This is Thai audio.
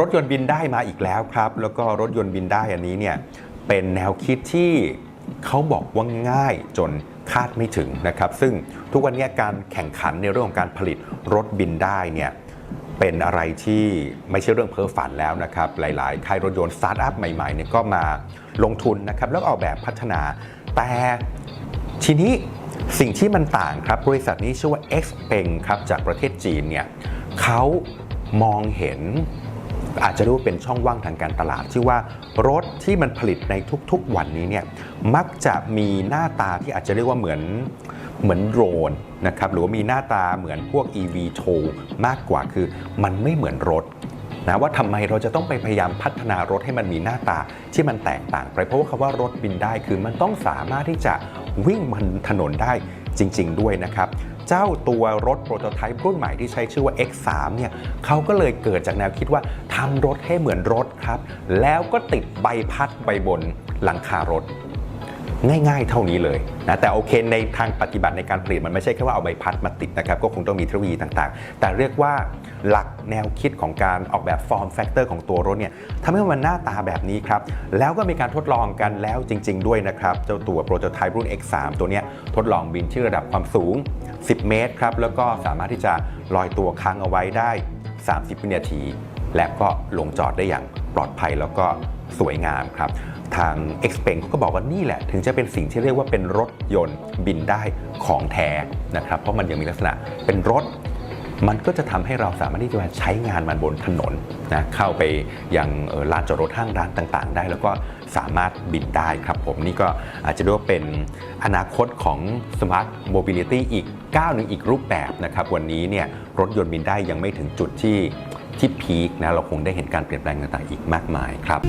รถยนต์บินได้มาอีกแล้วครับ แล้วก็รถยนต์บินได้อันนี้เนี่ยเป็นแนวคิดที่เขาบอกว่าง่ายจนคาดไม่ถึงนะครับ ซึ่งทุกวันนี้การแข่งขันในเรื่องของการผลิตรถบินได้เนี่ยเป็นอะไรที่ไม่ใช่เรื่องเพ้อฝันแล้วนะครับ หลาย ๆ ค่ายรถยนต์สตาร์ทอัพใหม่ๆเนี่ยก็มาลงทุนนะครับแล้วออกแบบพัฒนา แต่ทีนี้สิ่งที่มันต่างครับบริษัทนี้ชื่อว่า Xpeng ครับจากประเทศจีนเนี่ยเขามองเห็น อาจจะเรียกว่าเป็นช่องว่างทางการตลาด ที่ว่ารถที่มันผลิตในทุกๆวันนี้เนี่ยมักจะมีหน้าตาที่อาจจะเรียกว่าเหมือนเหมือนโดรนนะครับหรือว่ามีหน้าตาเหมือนพวก EV t o มากกว่าคือมันไม่เหมือนรถนะว่าทำไมเราจะต้องไปพยายามพัฒนารถให้มันมีหน้าตาที่มันแตกต่างไปเพราะว่าคำว่ารถบินได้คือมันต้องสามารถที่จะวิ่งบนถนนได้ จริง ๆ ด้วยนะครับ เจ้าตัวรถโปรโตไทป์รุ่นใหม่ที่ใช้ชื่อว่า X3 เนี่ยเขาก็เลยเกิดจากแนวคิดว่าทำรถให้เหมือนรถครับ แล้วก็ติดใบพัดใบบนหลังคารถ ง่าย ๆ เท่านี้เลยนะแต่โอเคในทางปฏิบัติในการผลิตมันไม่ใช่แค่ว่าเอาใบพัดมาติดนะครับก็คงต้องมีเทคโนโลยีต่างๆ แต่เรียกว่าหลักแนวคิดของการออกแบบฟอร์มแฟกเตอร์ของตัวรถเนี่ยทำให้มันหน้าตาแบบนี้ครับ แล้วก็มีการทดลองกันแล้วจริง ๆ ด้วยนะครับ เจ้าตัวโปรโตไทป์รุ่น X3 ตัวเนี้ยทดลองบินที่ระดับความสูง 10 เมตรครับแล้วก็สามารถที่จะลอยตัวค้างเอาไว้ได้ 30 วินาที และก็ลงจอดได้อย่างปลอดภัยแล้วก็สวยงามครับทาง x p e n เขาก็บอกว่านี่แหละ ถึงจะเป็นสิ่งที่เรียกว่าเป็นรถยนต์บินได้ของแท้นะครับเพราะมันยังมีลักษณะเป็นรถ มันก็จะทำให้เราสามารถที่จะใช้งานมันบนถนนนะเข้าไปยังลานจอดรถห้างร้านต่างๆ ได้ แล้วก็สามารถบินได้ครับผมนี่ก็อาจจะเรียเป็นอนาคตของ Smart Mobility อีกก้าวหนึ่งอีกรูปแบบนะครับวันนี้เนี่ยรถยนต์บินได้ยังไม่ถึงจุดที่ ที่พีคนะเราคงได้เห็นการเปลี่ยนแปลงต่างๆอีกมากมายครับ